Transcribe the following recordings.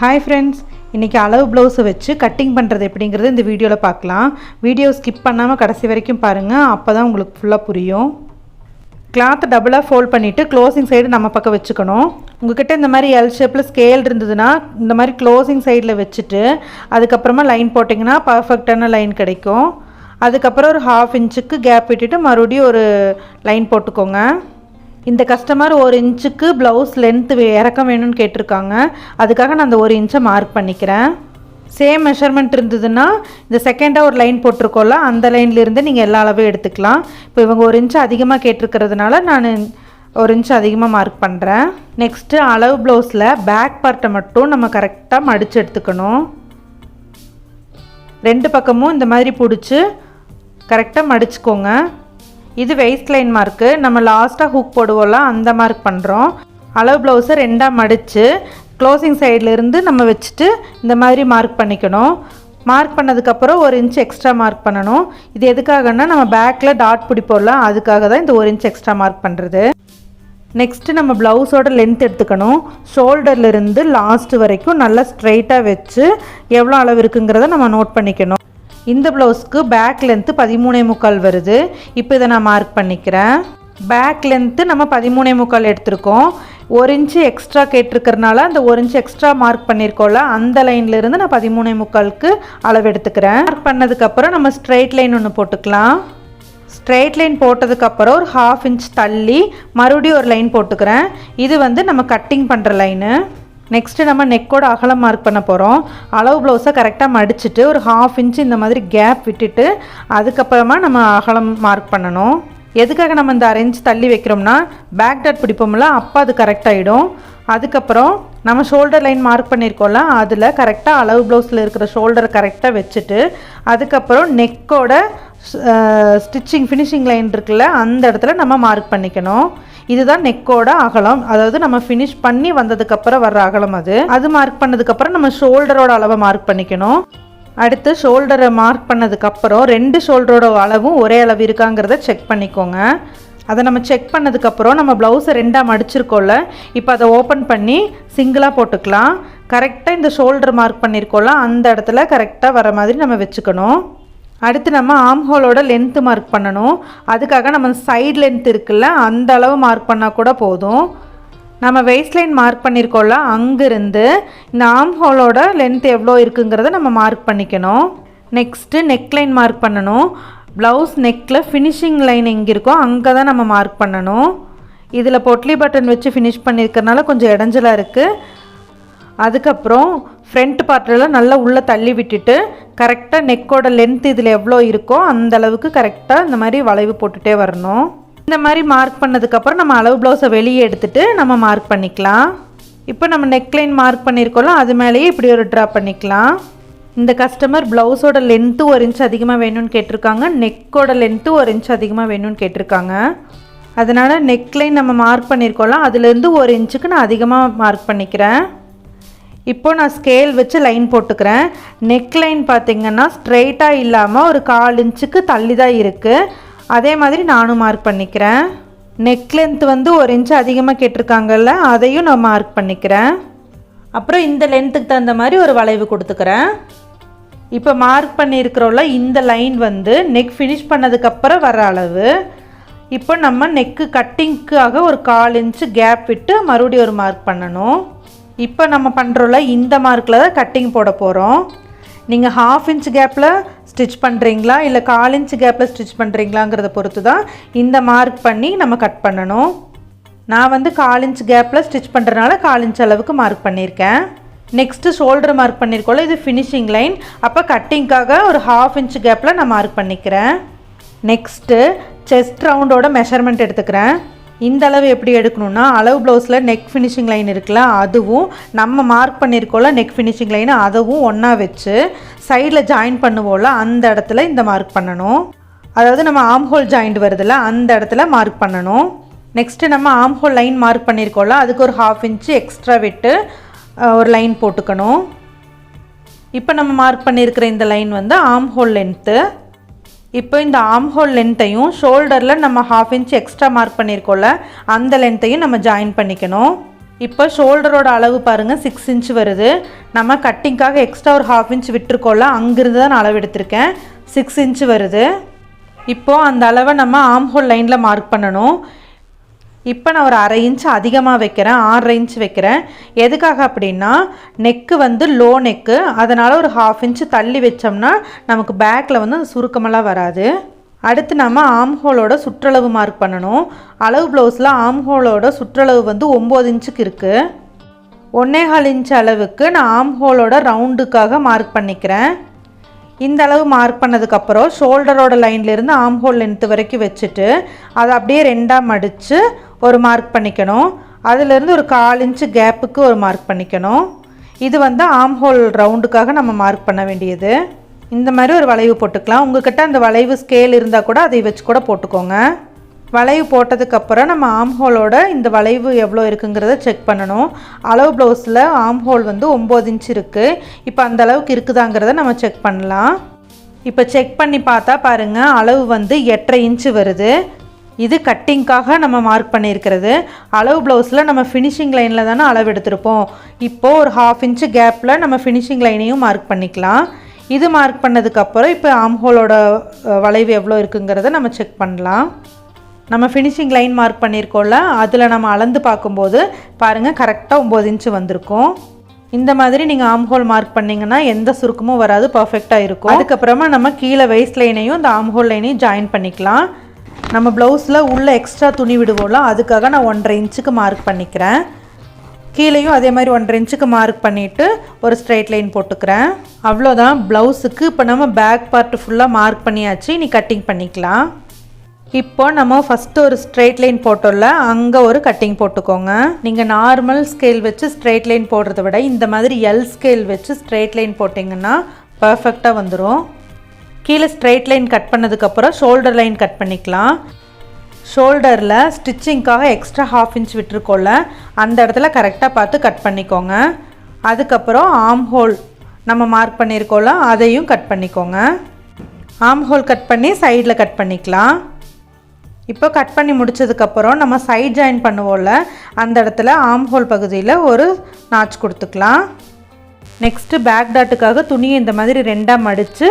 Hi friends இன்றைக்கி அளவு ப்ளவுஸை வச்சு கட்டிங் பண்ணுறது எப்படிங்கிறது இந்த வீடியோவில் பார்க்கலாம். வீடியோ ஸ்கிப் பண்ணாமல் கடைசி வரைக்கும் பாருங்கள் அப்போ தான் உங்களுக்கு ஃபுல்லாக புரியும். கிளாத் டபுளாக ஃபோல்ட் பண்ணிவிட்டு க்ளோசிங் சைடு நம்ம பக்கம் வச்சுக்கணும். உங்ககிட்ட இந்த மாதிரி எல் ஷேப்பில் ஸ்கேல் இருந்ததுன்னா இந்த மாதிரி க்ளோசிங் சைடில் வச்சுட்டு அதுக்கப்புறமா லைன் போட்டிங்கன்னா பர்ஃபெக்டான லைன் கிடைக்கும். அதுக்கப்புறம் ஒரு ஹாஃப் இன்ச்சுக்கு கேப் விட்டுட்டு மறுபடியும் ஒரு லைன் போட்டுக்கோங்க. இந்த கஸ்டமர் ஒரு இன்ச்சுக்கு ப்ளவுஸ் லென்த்து இறக்கம் வேணும்னு கேட்டிருக்காங்க. அதுக்காக நான் அந்த ஒரு இன்ச்சை மார்க் பண்ணிக்கிறேன். சேம் மெஷர்மெண்ட் இருந்ததுன்னா இந்த செகண்டாக ஒரு லைன் போட்டிருக்கோம்ல அந்த லைன்லேருந்து நீங்கள் எல்லா அளவும் எடுத்துக்கலாம். இப்போ இவங்க ஒரு இன்ச்சு அதிகமாக கேட்டிருக்கிறதுனால நான் ஒரு இன்ச்சு அதிகமாக மார்க் பண்ணுறேன் நெக்ஸ்ட்டு அளவு ப்ளவுஸில் பேக் பார்ட்டை மட்டும் நம்ம கரெக்டாக மடித்து எடுத்துக்கணும். ரெண்டு பக்கமும் இந்த மாதிரி பிடிச்சி கரெக்டாக மடிச்சுக்கோங்க. இது வெயிஸ்ட் லைன் மார்க்கு நம்ம லாஸ்ட்டாக ஹூக் போடுவோம்ல அந்த மார்க் பண்ணுறோம் அளவு ப்ளவுஸை ரெண்டாக மடித்து க்ளோசிங் சைட்லேருந்து நம்ம வச்சுட்டு இந்த மாதிரி மார்க் பண்ணிக்கணும். மார்க் பண்ணதுக்கப்புறம் ஒரு இன்ச் எக்ஸ்ட்ரா மார்க் பண்ணணும். இது எதுக்காகன்னா நம்ம பேக்கில் டாட் பிடிப்போம்ல அதுக்காக தான் இந்த ஒரு இன்ச் எக்ஸ்ட்ரா மார்க் பண்ணுறது நெக்ஸ்ட்டு நம்ம ப்ளவுஸோட லென்த் எடுத்துக்கணும். ஷோல்டர்லேருந்து லாஸ்ட் வரைக்கும் நல்லா ஸ்ட்ரைட்டாக வச்சு எவ்வளோ அளவு இருக்குங்கிறத நம்ம நோட் பண்ணிக்கணும். இந்த ப்ளவுஸ்க்கு பேக் லென்த்து பதிமூணே முக்கால் வருது. இப்போ இதை நான் மார்க் பண்ணிக்கிறேன். பேக் லென்த்து நம்ம பதிமூணே முக்கால் எடுத்திருக்கோம். ஒரு இன்ச்சு எக்ஸ்ட்ரா கேட்டிருக்கறனால அந்த ஒரு இன்ச்சு எக்ஸ்ட்ரா மார்க் பண்ணியிருக்கோம்ல அந்த லைன்லேருந்து நான் பதிமூணே முக்காலுக்கு அளவு எடுத்துக்கிறேன். மார்க் பண்ணதுக்கப்புறம் நம்ம ஸ்ட்ரெயிட் லைன் ஒன்று போட்டுக்கலாம். ஸ்ட்ரெயிட் லைன் போட்டதுக்கப்புறம் ஒரு ஹாஃப் இன்ச் தள்ளி மறுபடியும் ஒரு லைன் போட்டுக்கிறேன். இது வந்து நம்ம கட்டிங் பண்ணுற லைனு நெக்ஸ்ட்டு நம்ம நெக்கோட அகலம் மார்க் பண்ண போகிறோம் அளவு ப்ளவுஸை கரெக்டாக மடிச்சுட்டு ஒரு ஹாஃப் இன்ச் இந்த மாதிரி கேப் விட்டுட்டு அதுக்கப்புறமா நம்ம அகலம் மார்க் பண்ணணும். எதுக்காக நம்ம இந்த அரேஞ்ச் தள்ளி வைக்கிறோம்னா பேக் டாட் பிடிப்போம்ல அப்போ அது கரெக்டாகிடும் அதுக்கப்புறம் நம்ம ஷோல்டர் லைன் மார்க் பண்ணியிருக்கோம்ல அதில் கரெக்டாக அளவு ப்ளவுஸில் இருக்கிற ஷோல்டரை கரெக்டாக வச்சுட்டு அதுக்கப்புறம் நெக்கோட ஸ்டிச்சிங் ஃபினிஷிங் லைன் இருக்குல்ல அந்த இடத்துல நம்ம மார்க் பண்ணிக்கணும். இதுதான் நெக்கோட அகலம். அதாவது நம்ம ஃபினிஷ் பண்ணி வந்ததுக்கப்புறம் வர்ற அகலம் அது. அது மார்க் பண்ணதுக்கப்புறம் நம்ம ஷோல்டரோட அளவை மார்க் பண்ணிக்கணும். அடுத்து ஷோல்டரை மார்க் பண்ணதுக்கப்புறம் ரெண்டு ஷோல்டரோட அளவும் ஒரே அளவு இருக்காங்கிறத செக் பண்ணிக்கோங்க. அதை நம்ம செக் பண்ணதுக்கப்புறம் நம்ம ப்ளவுஸை ரெண்டாக மடிச்சிருக்கோம்ல. இப்போ அதை ஓப்பன் பண்ணி சிங்கிளாக போட்டுக்கலாம். கரெக்டாக இந்த ஷோல்டர் மார்க் பண்ணியிருக்கோம்ல அந்த இடத்துல கரெக்டாக வர மாதிரி நம்ம வச்சுக்கணும். அடுத்து நம்ம ஆம் ஹோலோட லென்த்து மார்க் பண்ணணும். அதுக்காக நம்ம சைடு லென்த் இருக்குல்ல அந்த அளவு மார்க் பண்ணால் கூட போதும். நம்ம வெயிஸ்ட் லைன் மார்க் பண்ணியிருக்கோம்ல அங்கேருந்து இந்த ஆம் ஹோலோட லென்த் எவ்வளோ இருக்குங்கிறத நம்ம மார்க் பண்ணிக்கணும். நெக்ஸ்ட்டு நெக் லைன் மார்க் பண்ணணும். ப்ளவுஸ் நெக்கில் ஃபினிஷிங் லைன் எங்கே இருக்கோ அங்கே தான் நம்ம மார்க் பண்ணணும். இதில் பொட்லி பட்டன் வச்சு ஃபினிஷ் பண்ணியிருக்கிறனால கொஞ்சம் இடைஞ்சலாக இருக்குது அதுக்கப்புறம் ஃப்ரண்ட் பார்ட்டெல்லாம் நல்லா உள்ளே தள்ளி விட்டுட்டு கரெக்டாக நெக்கோட லென்த் இதில் எவ்வளோ இருக்கோ அந்த அளவுக்கு கரெக்டாக இந்த மாதிரி வளைவு போட்டுகிட்டே வரணும். இந்த மாதிரி மார்க் பண்ணதுக்கப்புறம் நம்ம அளவு ப்ளவுஸை வெளியே எடுத்துகிட்டு நம்ம மார்க் பண்ணிக்கலாம். இப்போ நம்ம நெக்லைன் மார்க் பண்ணியிருக்கோம்ல அது மேலேயே இப்படி ஒரு ட்ரா பண்ணிக்கலாம். இந்த கஸ்டமர் ப்ளவுஸோட லென்த்து ஒரு இன்ச் அதிகமாக வேணும்னு கேட்டிருக்காங்க நெக்கோட லென்த்து ஒரு இன்ச் அதிகமாக வேணும்னு கேட்டிருக்காங்க. அதனால் நெக்லைன் நம்ம மார்க் பண்ணியிருக்கோம்ல அதுலேருந்து ஒரு இன்ச்சுக்கு நான் அதிகமாக மார்க் பண்ணிக்கிறேன். இப்போ நான் ஸ்கேல் வச்சு லைன் போட்டுக்கிறேன். நெக் லைன் பார்த்திங்கன்னா ஸ்ட்ரெயிட்டாக இல்லாமல் ஒரு கால் இன்ச்சுக்கு தள்ளி தான் இருக்குது அதே மாதிரி நானும் மார்க் பண்ணிக்கிறேன். நெக் லென்த் வந்து ஒரு இன்ச்சு அதிகமாக கேட்டிருக்காங்கல்ல அதையும் நான் மார்க் பண்ணிக்கிறேன். அப்புறம் இந்த லென்த்துக்கு தகுந்த மாதிரி ஒரு வளைவு கொடுத்துக்கிறேன். இப்போ மார்க் பண்ணியிருக்கிறோம்ல இந்த லைன் வந்து நெக் ஃபினிஷ் பண்ணதுக்கப்புறம் வர அளவு. இப்போ நம்ம நெக்கு கட்டிங்க்காக ஒரு கால் இன்ச்சு கேப் விட்டு மறுபடியும் ஒரு மார்க் பண்ணணும். இப்போ நம்ம பண்ணுறோம்ல இந்த மார்க்கில் தான் கட்டிங் போட போகிறோம் நீங்கள் ஹாஃப் இன்ச் கேப்பில் ஸ்டிச் பண்ணுறீங்களா இல்லை கால் இன்ச் கேப்பில் ஸ்டிச் பண்ணுறீங்களாங்கிறத பொறுத்து தான் இந்த மார்க் பண்ணி நம்ம கட் பண்ணணும். நான் வந்து கால் இன்ச் கேப்பில் ஸ்டிச் பண்ணுறதுனால கால் இன்ச் அளவுக்கு மார்க் பண்ணியிருக்கேன். நெக்ஸ்ட்டு ஷோல்டர் மார்க் பண்ணியிருக்கோம்ல இது ஃபினிஷிங் லைன் அப்போ கட்டிங்க்காக ஒரு ஹாஃப் இன்ச் கேப்பில் நான் மார்க் பண்ணிக்கிறேன். நெக்ஸ்ட்டு செஸ்ட் ரவுண்டோட மெஷர்மெண்ட் எடுத்துக்கிறேன். இந்த அளவு எப்படி எடுக்கணும்னா அளவு ப்ளவுஸில் நெக் ஃபினிஷிங் லைன் இருக்குல்ல அதுவும் நம்ம மார்க் பண்ணியிருக்கோம்ல நெக் ஃபினிஷிங் லைன் அதுவும் ஒன்றா வச்சு சைடில் ஜாயின் பண்ணுவோம்ல அந்த இடத்துல இந்த மார்க் பண்ணணும். அதாவது நம்ம ஆம் ஹோல் ஜாயிண்ட் வருதுல்ல அந்த இடத்துல மார்க் பண்ணணும். நெக்ஸ்ட்டு நம்ம ஆம் ஹோல் லைன் மார்க் பண்ணியிருக்கோம்ல அதுக்கு ஒரு ஹாஃப் இன்ச்சு எக்ஸ்ட்ரா விட்டு ஒரு லைன் போட்டுக்கணும். இப்போ நம்ம மார்க் பண்ணியிருக்கிற இந்த லைன் வந்து ஆம் ஹோல் லென்த்து இப்போ இந்த ஆம்ஹோல் லென்த்தையும் ஷோல்டரில் நம்ம ஹாஃப் இன்ச் எக்ஸ்ட்ரா மார்க் பண்ணியிருக்கோம்ல அந்த லென்த்தையும் நம்ம ஜாயின் பண்ணிக்கணும். இப்போ ஷோல்டரோட அளவு பாருங்கள் சிக்ஸ் இன்ச் வருது. நம்ம கட்டிங்க்காக எக்ஸ்ட்ரா ஒரு ஹாஃப் இன்ச் விட்டுருக்கோம்ல அங்கிருந்து தான் நான் அளவு எடுத்திருக்கேன். சிக்ஸ் இன்ச் வருது. இப்போது அந்த அளவை நம்ம ஆம்ஹோல் லைனில் மார்க் பண்ணணும். இப்போ நான் ஒரு அரை இன்ச் அதிகமாக வைக்கிறேன் ஆறரை இன்ச் வைக்கிறேன். எதுக்காக அப்படின்னா நெக்கு வந்து லோ நெக்கு அதனால் ஒரு ஹாஃப் இன்ச் தள்ளி வச்சோம்னா நமக்கு பேக்கில் வந்து அந்த சுருக்கமெல்லாம் வராது. அடுத்து நம்ம ஆம் ஹோலோட சுற்றளவு மார்க் பண்ணணும். அளவு ப்ளவுஸில் ஆம் ஹோலோட சுற்றளவு வந்து ஒம்பது இன்ச்சுக்கு இருக்குது ஒன்னேகால் இன்ச் அளவுக்கு நான் ஆம் ஹோலோட ரவுண்டுக்காக மார்க் பண்ணிக்கிறேன். இந்த அளவு மார்க் பண்ணதுக்கப்புறம் ஷோல்டரோட லைன்லேருந்து ஆம்ஹோல் லென்த்து வரைக்கும் வச்சுட்டு அதை அப்படியே ரெண்டாக மடித்து ஒரு மார்க் பண்ணிக்கணும். அதுலேருந்து ஒரு கால் இன்ச்சு கேப்புக்கு ஒரு மார்க் பண்ணிக்கணும். இது வந்து ஆம் ஹோல் ரவுண்டுக்காக நம்ம மார்க் பண்ண வேண்டியது. இந்த மாதிரி ஒரு வளைவு போட்டுக்கலாம். உங்கள்கிட்ட அந்த வளைவு ஸ்கேல் இருந்தால் கூட அதை வச்சு கூட போட்டுக்கோங்க. வளைவு போட்டதுக்கப்புறம் நம்ம ஆம் ஹோலோட இந்த வளைவு எவ்வளோ இருக்குங்கிறத செக் பண்ணணும். அளவு ப்ளவுஸில் ஆம் ஹோல் வந்து ஒம்பது இன்ச் இருக்குது இப்போ அந்த அளவுக்கு இருக்குதாங்கிறத நம்ம செக் பண்ணலாம். இப்போ செக் பண்ணி பார்த்தா பாருங்கள் அளவு வந்து எட்டரை இன்ச்சு வருது. இது கட்டிங்க்காக நம்ம மார்க் பண்ணியிருக்கிறது. அளவு ப்ளவுஸில் நம்ம ஃபினிஷிங் லைனில் தானே அளவு எடுத்திருப்போம். இப்போது ஒரு ஹாஃப் இன்ச்சு கேப்பில் நம்ம ஃபினிஷிங் லைனையும் மார்க் பண்ணிக்கலாம். இது மார்க் பண்ணதுக்கப்புறம் இப்போ ஆம்ஹோலோட வளைவு எவ்வளோ இருக்குங்கிறத நம்ம செக் பண்ணலாம். நம்ம ஃபினிஷிங் லைன் மார்க் பண்ணியிருக்கோம்ல அதில் நம்ம அளந்து பார்க்கும்போது பாருங்கள் கரெக்டாக ஒம்பது இன்ச்சு வந்திருக்கும். இந்த மாதிரி நீங்கள் ஆம்ஹோல் மார்க் பண்ணிங்கன்னா எந்த சுருக்கமும் வராது பர்ஃபெக்டாக இருக்கும். அதுக்கப்புறமா நம்ம கீழே வெயிஸ்ட் லைனையும் இந்த ஆம்ஹோல் லைனையும் ஜாயின் பண்ணிக்கலாம். நம்ம ப்ளவுஸில் உள்ள எக்ஸ்ட்ரா துணி விடுவோம்ல அதுக்காக நான் ஒன்றரை இன்ச்சுக்கு மார்க் பண்ணிக்கிறேன். கீழேயும் அதே மாதிரி ஒன்றரை இன்ச்சுக்கு மார்க் பண்ணிவிட்டு ஒரு ஸ்ட்ரைட் லைன் போட்டுக்கிறேன். அவ்வளோதான் ப்ளவுஸுக்கு இப்போ நம்ம பேக் பார்ட் ஃபுல்லாக மார்க் பண்ணியாச்சு நீ கட்டிங் பண்ணிக்கலாம். இப்போ நம்ம ஃபஸ்ட்டு ஒரு ஸ்ட்ரெயிட் லைன் போட்டோம்ல அங்கே ஒரு கட்டிங் போட்டுக்கோங்க. நீங்கள் நார்மல் ஸ்கேல் வச்சு ஸ்ட்ரெயிட் லைன் போடுறத விட இந்த மாதிரி எல் ஸ்கேல் வச்சு ஸ்ட்ரெயிட் லைன் போட்டிங்கன்னா பர்ஃபெக்டாக வந்துடும் கீழே ஸ்ட்ரெயிட் லைன் கட் பண்ணதுக்கப்புறம் ஷோல்டர் லைன் கட் பண்ணிக்கலாம். ஷோல்டரில் ஸ்டிச்சிங்க்காக எக்ஸ்ட்ரா ஹாஃப் இன்ச் விட்டுருக்கோம்ல அந்த இடத்துல கரெக்டாக பார்த்து கட் பண்ணிக்கோங்க. அதுக்கப்புறம் ஆம் ஹோல் நம்ம மார்க் பண்ணியிருக்கோம்ல அதையும் கட் பண்ணிக்கோங்க. ஆம் ஹோல் கட் பண்ணி சைடில் கட் பண்ணிக்கலாம். இப்போ கட் பண்ணி முடிச்சதுக்கப்புறம் நம்ம சைட் ஜாயின் பண்ணுவோம்ல அந்த இடத்துல ஆம் ஹோல் பகுதியில் ஒரு நாச் கொடுத்துக்கலாம். நெக்ஸ்ட்டு பேக் டாட்டுக்காக துணியை இந்த மாதிரி ரெண்டாக மடித்து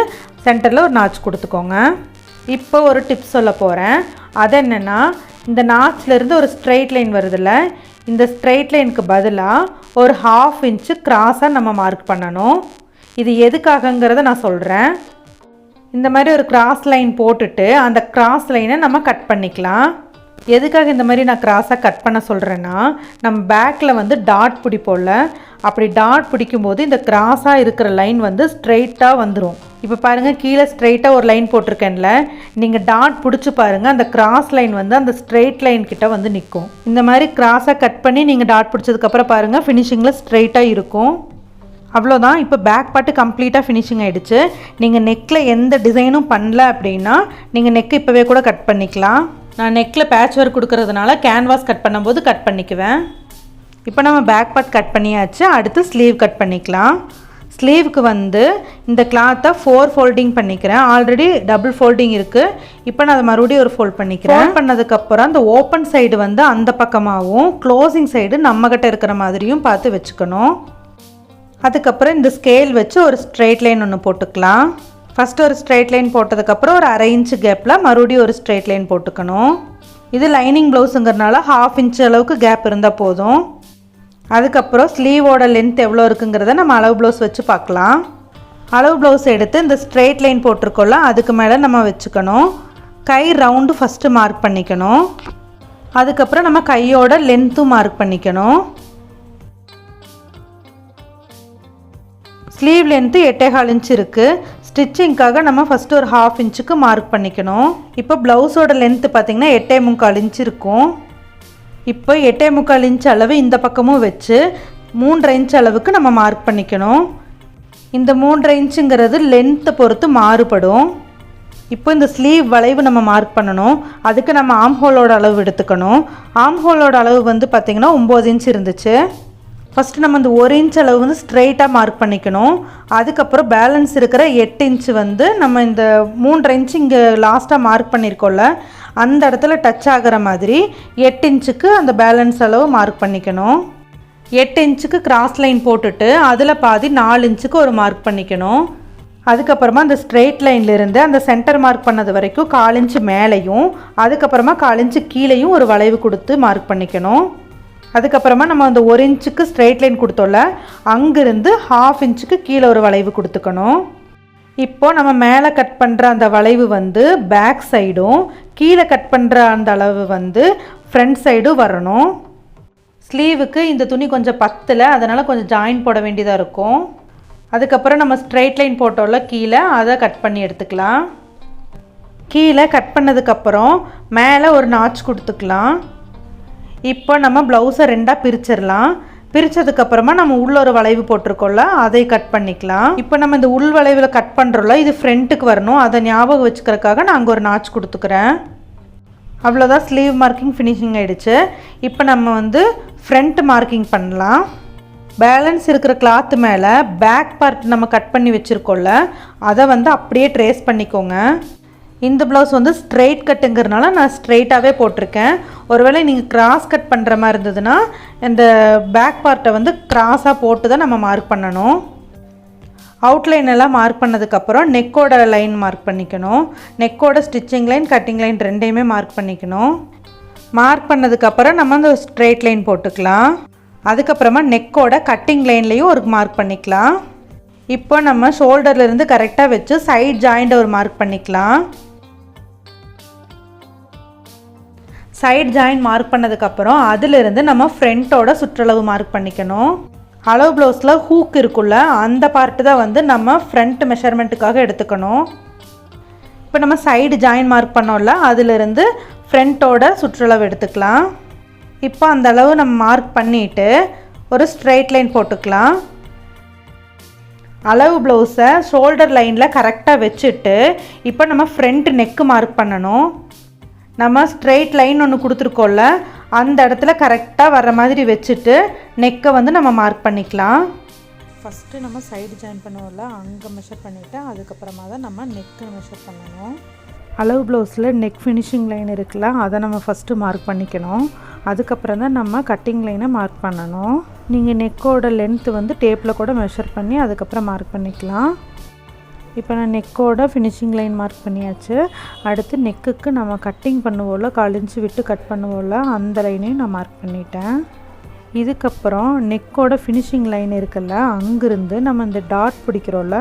சென்டரில் ஒரு நாச் கொடுத்துக்கோங்க. இப்போ ஒரு டிப்ஸ் சொல்ல போகிறேன் அது என்னென்னா இந்த நாச்லேருந்து ஒரு ஸ்ட்ரெயிட் லைன் வருதுல்ல இந்த ஸ்ட்ரெயிட் லைனுக்கு பதிலாக ஒரு ஹாஃப் இன்ச்சு கிராஸாக நம்ம மார்க் பண்ணணும். இது எதுக்காகங்கிறத நான் சொல்கிறேன் இந்த மாதிரி ஒரு கிராஸ் லைன் போட்டுட்டு அந்த கிராஸ் லைனை நம்ம கட் பண்ணிக்கலாம். எதுக்காக இந்த மாதிரி நான் கிராஸாக கட் பண்ண சொல்கிறேன்னா நம்ம பேக்கில் வந்து டாட் பிடிப்போம்ல அப்படி டாட் பிடிக்கும்போது இந்த கிராஸாக இருக்கிற லைன் வந்து ஸ்ட்ரெயிட்டாக வந்துடும் இப்போ பாருங்கள் கீழே ஸ்ட்ரெயிட்டாக ஒரு லைன் போட்டிருக்கேன்ல நீங்கள் டாட் பிடிச்சி பாருங்கள் அந்த கிராஸ் லைன் வந்து அந்த ஸ்ட்ரெயிட் லைன் கிட்ட வந்து நிற்கும் இந்த மாதிரி கிராஸாக கட் பண்ணி நீங்கள் டாட் பிடிச்சதுக்கப்புறம் பாருங்கள் ஃபினிஷிங்கில் ஸ்ட்ரெயிட்டாக இருக்கும். அவ்வளோதான் இப்போ பேக் பாட்டு கம்ப்ளீட்டாக ஃபினிஷிங் ஆகிடுச்சு நீங்கள் நெக்கில் எந்த டிசைனும் பண்ணல அப்படின்னா நீங்கள் நெக் இப்போவே கூட கட் பண்ணிக்கலாம். நான் நெக்கில் பேட்ச் ஒர்க் கொடுக்கறதுனால கேன்வாஸ் கட் பண்ணும்போது கட் பண்ணிக்குவேன். இப்போ நம்ம பேக் பார்ட் கட் பண்ணியாச்சு. அடுத்து ஸ்லீவ் கட் பண்ணிக்கலாம். ஸ்லீவுக்கு வந்து இந்த கிளாத்தை ஃபோர் ஃபோல்டிங் பண்ணிக்கிறேன். ஆல்ரெடி டபுள் ஃபோல்டிங் இருக்குது இப்போ நான் அதை மறுபடியும் ஒரு ஃபோல்ட் பண்ணிக்கிறேன். ஃபோல்ட் பண்ணதுக்கப்புறம் அந்த ஓப்பன் சைடு வந்து அந்த பக்கமாகவும் க்ளோசிங் சைடு நம்மக்கிட்ட இருக்கிற மாதிரியும் பார்த்து வச்சுக்கணும். அதுக்கப்புறம் இந்த ஸ்கேல் வச்சு ஒரு ஸ்ட்ரெயிட் லைன் ஒன்று போட்டுக்கலாம். ஃபஸ்ட்டு ஒரு ஸ்ட்ரெயிட் லைன் போட்டதுக்கப்புறம் ஒரு அரை இன்ச்சு கேப்பில் மறுபடியும் ஒரு ஸ்ட்ரெயிட் லைன் போட்டுக்கணும். இது லைனிங் ப்ளவுஸுங்கிறனால ஹாஃப் இன்ச் அளவுக்கு கேப் இருந்தால் போதும். அதுக்கப்புறம் ஸ்லீவோட லென்த் எவ்வளோ இருக்குங்கிறத நம்ம அளவு ப்ளவுஸ் வச்சு பார்க்கலாம். அளவு ப்ளவுஸ் எடுத்து இந்த ஸ்ட்ரெயிட் லைன் போட்டிருக்கோம்ல அதுக்கு மேலே நம்ம வச்சுக்கணும். கை ரவுண்டு ஃபஸ்ட்டு மார்க் பண்ணிக்கணும். அதுக்கப்புறம் நம்ம கையோட லென்த்தும் மார்க் பண்ணிக்கணும். ஸ்லீவ் லென்த்து எட்டேகால் இன்ச் இருக்குது ஸ்டிச்சிங்க்காக நம்ம ஃபஸ்ட்டு ஒரு ஹாஃப் இன்ச்சுக்கு மார்க் பண்ணிக்கணும். இப்போ ப்ளவுஸோட லென்த்து பார்த்திங்கன்னா எட்டே முக்கால் இன்ச் இருக்கும். இப்போ எட்டே முக்கால் இன்ச் அளவு இந்த பக்கமும் வச்சு மூன்றரை இன்ச் அளவுக்கு நம்ம மார்க் பண்ணிக்கணும். இந்த மூன்றரை இன்ச்சுங்கிறது லென்த்தை பொறுத்து மாறுபடும். இப்போ இந்த ஸ்லீவ் வளைவு நம்ம மார்க் பண்ணணும். அதுக்கு நம்ம ஆம்ஹோலோட அளவு எடுத்துக்கணும். ஆம்ஹோலோட அளவு வந்து பார்த்திங்கன்னா ஒம்பது இன்ச் இருந்துச்சு. ஃபஸ்ட்டு நம்ம இந்த ஒரு இன்ச் அளவு வந்து ஸ்ட்ரெயிட்டாக மார்க் பண்ணிக்கணும். அதுக்கப்புறம் பேலன்ஸ் இருக்கிற எட்டு இன்ச்சு வந்து நம்ம இந்த மூன்றரை இன்ச்சு இங்கே லாஸ்ட்டாக மார்க் பண்ணியிருக்கோம்ல அந்த இடத்துல டச் ஆகிற மாதிரி எட்டு இன்ச்சுக்கு அந்த பேலன்ஸ் அளவு மார்க் பண்ணிக்கணும். எட்டு இன்ச்சுக்கு கிராஸ் லைன் போட்டுட்டு அதில் பாதி நாலு இன்ச்சுக்கு ஒரு மார்க் பண்ணிக்கணும். அதுக்கப்புறமா அந்த ஸ்ட்ரெயிட் லைன்லேருந்து அந்த சென்டர் மார்க் பண்ணது வரைக்கும் கால் மேலேயும் அதுக்கப்புறமா காலிஞ்சு கீழேயும் ஒரு வளைவு கொடுத்து மார்க் பண்ணிக்கணும். அதுக்கப்புறமா நம்ம அந்த ஒரு இன்ச்சுக்கு ஸ்ட்ரெயிட் லைன் கொடுத்தோம்ல அங்கேருந்து ஹாஃப் இன்ச்சுக்கு கீழே ஒரு வளைவு கொடுத்துக்கணும். இப்போ நம்ம மேலே கட் பண்ணுற அந்த வளைவு வந்து பேக் சைடும் கீழே கட் பண்ணுற அந்த அளவு வந்து ஃப்ரண்ட் சைடும் வரணும். ஸ்லீவுக்கு இந்த துணி கொஞ்சம் பத்தில் அதனால் கொஞ்சம் ஜாயின் போட வேண்டியதாக இருக்கும். அதுக்கப்புறம் நம்ம ஸ்ட்ரெயிட் லைன் போட்டோம்ல கீழே அதை கட் பண்ணி எடுத்துக்கலாம். கீழே கட் பண்ணதுக்கப்புறம் மேலே ஒரு நாச் கொடுத்துக்கலாம். இப்போ நம்ம ப்ளவுஸை ரெண்டாக பிரிச்சிடலாம். பிரித்ததுக்கப்புறமா நம்ம உள்ள ஒரு வளைவு போட்டிருக்கோம்ல அதை கட் பண்ணிக்கலாம். இப்போ நம்ம இந்த உள் வளைவில் கட் பண்ணுறோம்ல இது ஃப்ரண்ட்டுக்கு வரணும். அதை ஞாபகம் வச்சுக்கிறதுக்காக நான் அங்கே ஒரு நாச் கொடுத்துக்கிறேன். அவ்வளோதான் ஸ்லீவ் மார்க்கிங் ஃபினிஷிங் ஆகிடுச்சு இப்போ நம்ம வந்து ஃப்ரண்ட் மார்க்கிங் பண்ணலாம். பேலன்ஸ் இருக்கிற கிளாத்து மேலே பேக் பார்ட் நம்ம கட் பண்ணி வச்சுருக்கோம்ல அதை வந்து அப்படியே ட்ரேஸ் பண்ணிக்கோங்க. இந்த ப்ளவுஸ் வந்து ஸ்ட்ரெயிட் கட்டுங்கிறனால நான் ஸ்ட்ரெயிட்டாகவே போட்டிருக்கேன். ஒருவேளை நீங்கள் கிராஸ் கட் பண்ணுற மாதிரி இருந்ததுன்னா இந்த பேக் பார்ட்டை வந்து கிராஸாக போட்டு தான் நம்ம மார்க் பண்ணணும். அவுட்லைன் எல்லாம் மார்க் பண்ணதுக்கப்புறம் நெக்கோட லைன் மார்க் பண்ணிக்கணும். நெக்கோட ஸ்டிச்சிங் லைன் கட்டிங் லைன் ரெண்டையுமே மார்க் பண்ணிக்கணும். மார்க் பண்ணதுக்கப்புறம் நம்ம அந்த ஸ்ட்ரெயிட் லைன் போட்டுக்கலாம். அதுக்கப்புறமா நெக்கோட கட்டிங் லைன்லேயும் ஒரு மார்க் பண்ணிக்கலாம். இப்போ நம்ம ஷோல்டர்லேருந்து கரெக்டாக வச்சு சைட் ஜாயிண்ட்டை ஒரு மார்க் பண்ணிக்கலாம். சைட் ஜாயின் மார்க் பண்ணதுக்கப்புறம் அதிலிருந்து நம்ம ஃப்ரண்ட்டோட சுற்றளவு மார்க் பண்ணிக்கணும். அளவு ப்ளவுஸில் ஹூக் இருக்குல்ல அந்த பார்ட்டு தான் வந்து நம்ம ஃப்ரண்ட் மெஷர்மெண்ட்டுக்காக எடுத்துக்கணும். இப்போ நம்ம சைடு ஜாயின் மார்க் பண்ணோம்ல அதிலிருந்து ஃப்ரண்ட்டோட சுற்றளவு எடுத்துக்கலாம். இப்போ அந்த அளவு நம்ம மார்க் பண்ணிவிட்டு ஒரு ஸ்ட்ரெயிட் லைன் போட்டுக்கலாம். அளவு ப்ளவுஸை ஷோல்டர் லைனில் கரெக்டாக வச்சுட்டு இப்போ நம்ம ஃப்ரண்ட் நெக்கு மார்க் பண்ணணும். நம்ம ஸ்ட்ரெயிட் லைன் ஒன்று கொடுத்துருக்கோம்ல அந்த இடத்துல கரெக்டாக வர்ற மாதிரி வச்சுட்டு நெக்கை வந்து நம்ம மார்க் பண்ணிக்கலாம். ஃபஸ்ட்டு நம்ம சைடு ஜாயின் பண்ணுவோம்ல அங்கே மெஷர் பண்ணிவிட்டு அதுக்கப்புறமா தான் நம்ம நெக்கு மெஷர் பண்ணணும். அளவு ப்ளவுஸில் நெக் ஃபினிஷிங் லைன் இருக்குல்ல அதை நம்ம ஃபஸ்ட்டு மார்க் பண்ணிக்கணும். அதுக்கப்புறம் தான் நம்ம கட்டிங் லைனை மார்க் பண்ணணும். நீங்கள் நெக்கோட லென்த்து வந்து டேப்பில் கூட மெஷர் பண்ணி அதுக்கப்புறம் மார்க் பண்ணிக்கலாம். இப்போ நான் நெக்கோட ஃபினிஷிங் லைன் மார்க் பண்ணியாச்சு. அடுத்து நெக்குக்கு நம்ம கட்டிங் பண்ணுவோம்ல கழிஞ்சு விட்டு கட் பண்ணுவோம்ல அந்த லைனையும் நான் மார்க் பண்ணிட்டேன். இதுக்கப்புறம் நெக்கோட ஃபினிஷிங் லைன் இருக்குல்ல அங்கேருந்து நம்ம இந்த டாட் பிடிக்கிறோம்ல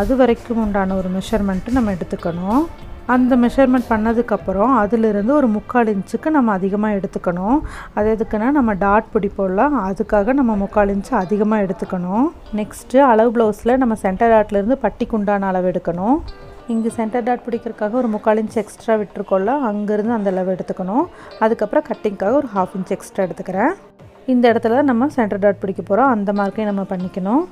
அது வரைக்கும் உண்டான ஒரு மெஷர்மெண்ட்டு நம்ம எடுத்துக்கணும். அந்த மெஷர்மெண்ட் பண்ணதுக்கப்புறம் அதிலிருந்து ஒரு முக்கால் இன்ச்சுக்கு நம்ம அதிகமாக எடுத்துக்கணும். அது எதுக்குன்னா நம்ம டாட் பிடிப்போம்ல அதுக்காக நம்ம முக்கால் இன்ச்சு அதிகமாக எடுத்துக்கணும். நெக்ஸ்ட்டு அளவு ப்ளவுஸில் நம்ம சென்டர் டாட்லேருந்து பட்டிக்குண்டான அளவு எடுக்கணும். இங்கே சென்டர் டாட் பிடிக்கிறதுக்காக ஒரு முக்கால் இன்ச் எக்ஸ்ட்ரா விட்டுருக்கோம்ல அங்கேருந்து அந்த அளவு எடுத்துக்கணும். அதுக்கப்புறம் கட்டிங்க்காக ஒரு ஹாஃப் இன்ச் எக்ஸ்ட்ரா எடுத்துக்கிறேன். இந்த இடத்துல தான் நம்ம சென்டர் டாட் பிடிக்க போகிறோம் அந்த மார்க்கையும் நம்ம பண்ணிக்கணும்.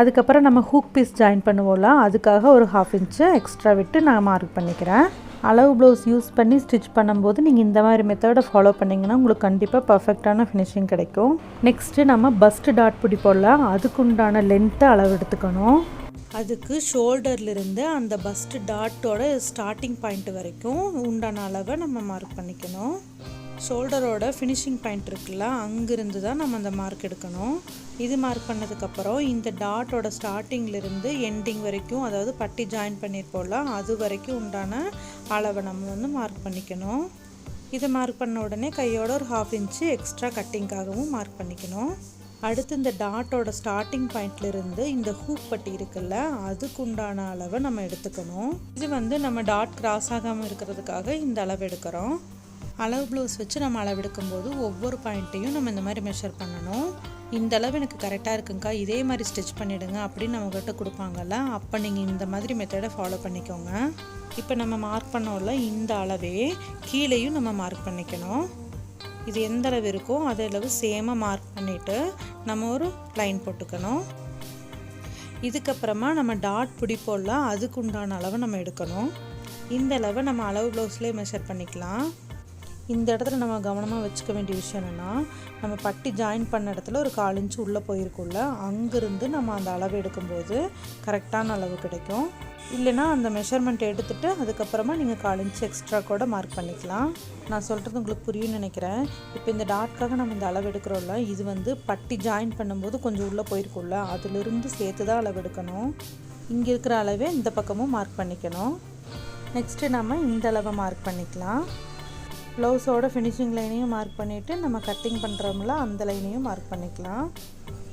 அதுக்கப்புறம் நம்ம ஹூக் பீஸ் ஜாயின் பண்ணுவோம்ல அதுக்காக ஒரு ஹாஃப் இன்ச்சு எக்ஸ்ட்ரா விட்டு நான் மார்க் பண்ணிக்கிறேன். அளவு ப்ளவுஸ் யூஸ் பண்ணி ஸ்டிச் பண்ணும்போது நீங்கள் இந்த மாதிரி மெத்தடை ஃபாலோ பண்ணிங்கன்னா உங்களுக்கு கண்டிப்பாக பர்ஃபெக்டான ஃபினிஷிங் கிடைக்கும். நெக்ஸ்ட்டு நம்ம பஸ்ட் டாட் பிடி போடலாம் அதுக்குண்டான லென்த்தை அளவு எடுத்துக்கணும். அதுக்கு ஷோல்டர்லேருந்து அந்த பஸ்ட் டாட்டோட ஸ்டார்டிங் பாயிண்ட் வரைக்கும் உண்டான அளவை நம்ம மார்க் பண்ணிக்கணும். ஷோல்டரோட ஃபினிஷிங் பாயிண்ட் இருக்குல்ல அங்கேருந்து தான் நம்ம அந்த மார்க் எடுக்கணும். இது மார்க் பண்ணதுக்கப்புறம் இந்த டாட்டோட ஸ்டார்டிங்லேருந்து எண்டிங் வரைக்கும் அதாவது பட்டி ஜாயின் பண்ணியிருப்போம்ல அது வரைக்கும் உண்டான அளவை நம்ம வந்து மார்க் பண்ணிக்கணும். இதை மார்க் பண்ண உடனே கையோட ஒரு ஹாஃப் இன்ச்சு எக்ஸ்ட்ரா கட்டிங்காகவும் மார்க் பண்ணிக்கணும். அடுத்து இந்த டாட்டோட ஸ்டார்டிங் பாயிண்ட்லேருந்து இந்த ஹூக் பட்டி இருக்குல்ல அதுக்கு உண்டான அளவை நம்ம எடுத்துக்கணும். இது வந்து நம்ம டாட் கிராஸ் ஆகாமல் இருக்கிறதுக்காக இந்த அளவு எடுக்கிறோம். அளவு ப்ளவுஸ் வச்சு நம்ம அளவெடுக்கும்போது ஒவ்வொரு பாயிண்ட்டையும் நம்ம இந்த மாதிரி மெஷர் பண்ணணும். இந்த அளவு எனக்கு கரெக்டாக இருக்குங்க்கா இதே மாதிரி ஸ்டிச் பண்ணிவிடுங்க அப்படின்னு நம்மக்கிட்ட கொடுப்பாங்கல்ல? அப்போ நீங்கள் இந்த மாதிரி மெத்தடை ஃபாலோ பண்ணிக்கோங்க. இப்போ நம்ம மார்க் பண்ணோம்ல இந்த அளவே கீழேயும் நம்ம மார்க் பண்ணிக்கணும். இது எந்த அளவு இருக்கோ அதே அளவு சேமாக மார்க் பண்ணிவிட்டு நம்ம ஒரு லைன் போட்டுக்கணும். இதுக்கப்புறமா நம்ம டாட் பிடிப்போம்ல அதுக்கு உண்டான அளவை நம்ம எடுக்கணும். இந்த அளவை நம்ம அளவு ப்ளவுஸ்லேயே மெஷர் பண்ணிக்கலாம். இந்த இடத்துல நம்ம கவனமாக வச்சுக்க வேண்டிய விஷயம் என்னென்னா நம்ம பட்டி ஜாயின் பண்ண இடத்துல ஒரு கால் இன்ச்சு உள்ளே போயிருக்குள்ள அங்கேருந்து நம்ம அந்த அளவு எடுக்கும்போது கரெக்டான அளவு கிடைக்கும். இல்லைன்னா அந்த மெஷர்மெண்ட் எடுத்துகிட்டு அதுக்கப்புறமா நீங்கள் கால் இன்ச்சு எக்ஸ்ட்ரா கூட மார்க் பண்ணிக்கலாம். நான் சொல்கிறது உங்களுக்கு புரியும்னு நினைக்கிறேன். இப்போ இந்த டாட்காக நம்ம இந்த அளவு எடுக்கிறோம்ல இது வந்து பட்டி ஜாயின் பண்ணும்போது கொஞ்சம் உள்ளே போயிருக்குள்ள அதிலிருந்து சேர்த்து தான் அளவு எடுக்கணும். இங்கே இருக்கிற அளவே இந்த பக்கமும் மார்க் பண்ணிக்கணும். நெக்ஸ்ட்டு நம்ம இந்த அளவை மார்க் பண்ணிக்கலாம். ப்ளவுஸோட ஃபினிஷிங் லைனையும் மார்க் பண்ணிவிட்டு நம்ம கட்டிங் பண்ணுறோம்ல அந்த லைனையும் மார்க் பண்ணிக்கலாம்.